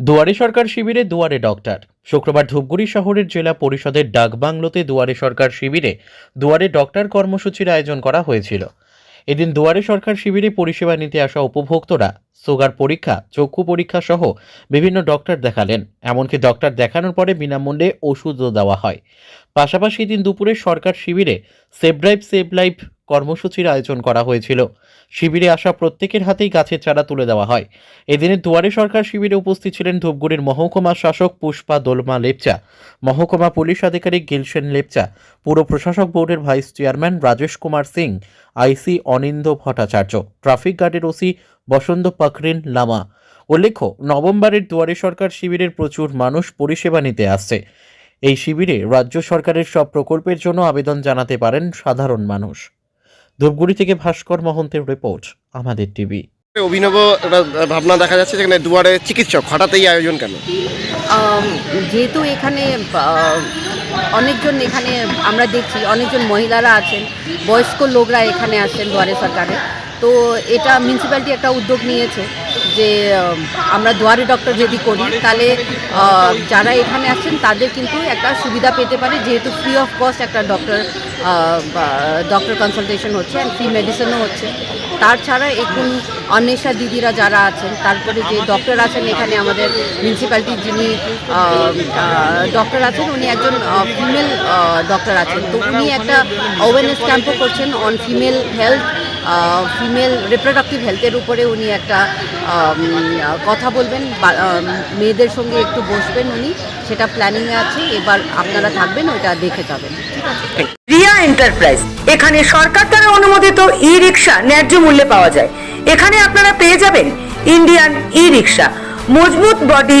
দুয়ারে সরকার শিবিরে দুয়ারে ডক্টর। শুক্রবার ধূপগুড়ি শহরের জেলা পরিষদের ডাকবাংলোতে দুয়ারে সরকার শিবিরে দুয়ারে ডক্টর কর্মসূচির আয়োজন করা হয়েছিল। এদিন দুয়ারে সরকার শিবিরে পরিষেবা নিতে আসা উপভোক্তরা সুগার পরীক্ষা, চক্ষু পরীক্ষা সহ বিভিন্ন ডক্টর দেখালেন। এমনকি ডক্টর দেখানোর পরে বিনামূল্যে ওষুধও দেওয়া হয়। পাশাপাশি এদিন দুপুরে সরকার শিবিরে সেভ ড্রাইভ, সেভ লাইফ কর্মসূচির আয়োজন করা হয়েছিল। শিবিরে আসা প্রত্যেকের হাতেই গাছের চারা তুলে দেওয়া হয়। এদিনে দুয়ারে সরকার শিবিরে উপস্থিত ছিলেন ধূপগুড়ির মহকুমা শাসক পুষ্পা দোলমা লেপচা, মহকুমা পুলিশ আধিকারিক গিলসেন লেপচা, পুর প্রশাসক বোর্ডের vice chairman Rajesh Kumar Singh, IC Anindya Bhattacharya, traffic গার্ডের ওসি বসন্ত পাখরিন লামা। উল্লেখ্য নভেম্বরের দুয়ারে সরকার শিবিরের প্রচুর মানুষ পরিষেবা নিতে আসছে। এই শিবিরে রাজ্য সরকারের সব প্রকল্পের জন্য আবেদন জানাতে পারেন সাধারণ মানুষ। ধূপগুড়ি থেকে ভাস্কর মহন্তের রিপোর্ট আমাদের টিভি। অভিনব একটা ভাবনা দেখা যাচ্ছে যেখানে দুয়ারে চিকিৎসক হঠাৎ এই আয়োজন কেন? যেহেতু এখানে অনেকজন এখানে আমরা দেখছি অনেকজন মহিলারা আছেন বয়স্ক লোকরা এখানে আসেন দুয়ারে সরকারে। তো এটা মিউনিসিপ্যালিটি একটা উদ্যোগ নিয়েছে। যে আমরা দুয়ারে ডক্টর যদি করি, তাহলে যারা এখানে আসছেন তাদের কিন্তু একটা সুবিধা পেতে পারে, যেহেতু ফ্রি অফ কস্ট একটা ডক্টর ডক্টর কনসালটেশন হচ্ছে অ্যান্ড ফ্রি মেডিসিনও হচ্ছে। তাছাড়া এখন অন্বেষা দিদিরা যারা আছেন, তারপরে যে ডক্টর আছেন এখানে আমাদের মিউনিসিপ্যালিটির যিনি ডক্টর আছেন, উনি একজন ফিমেল ডক্টর আছেন। তো উনি একটা অ্যাওয়ারনেস ক্যাম্পও করছেন on female health female reproductive হেলথের উপরে উনি একটা কথা বলবেন মেয়েদের সঙ্গে একটু বসবেন উনি, সেটা প্ল্যানিংয়ে আছে, এবার আপনারা থাকবেন, ওইটা দেখে যাবেন। রিয়া এন্টারপ্রাইজ, এখানে সরকার দ্বারা অনুমোদিত ই রিক্সা ন্যায্য মূল্যে পাওয়া যায়। এখানে আপনারা পেয়ে যাবেন ইন্ডিয়ান ই রিক্সা মজবুত বডি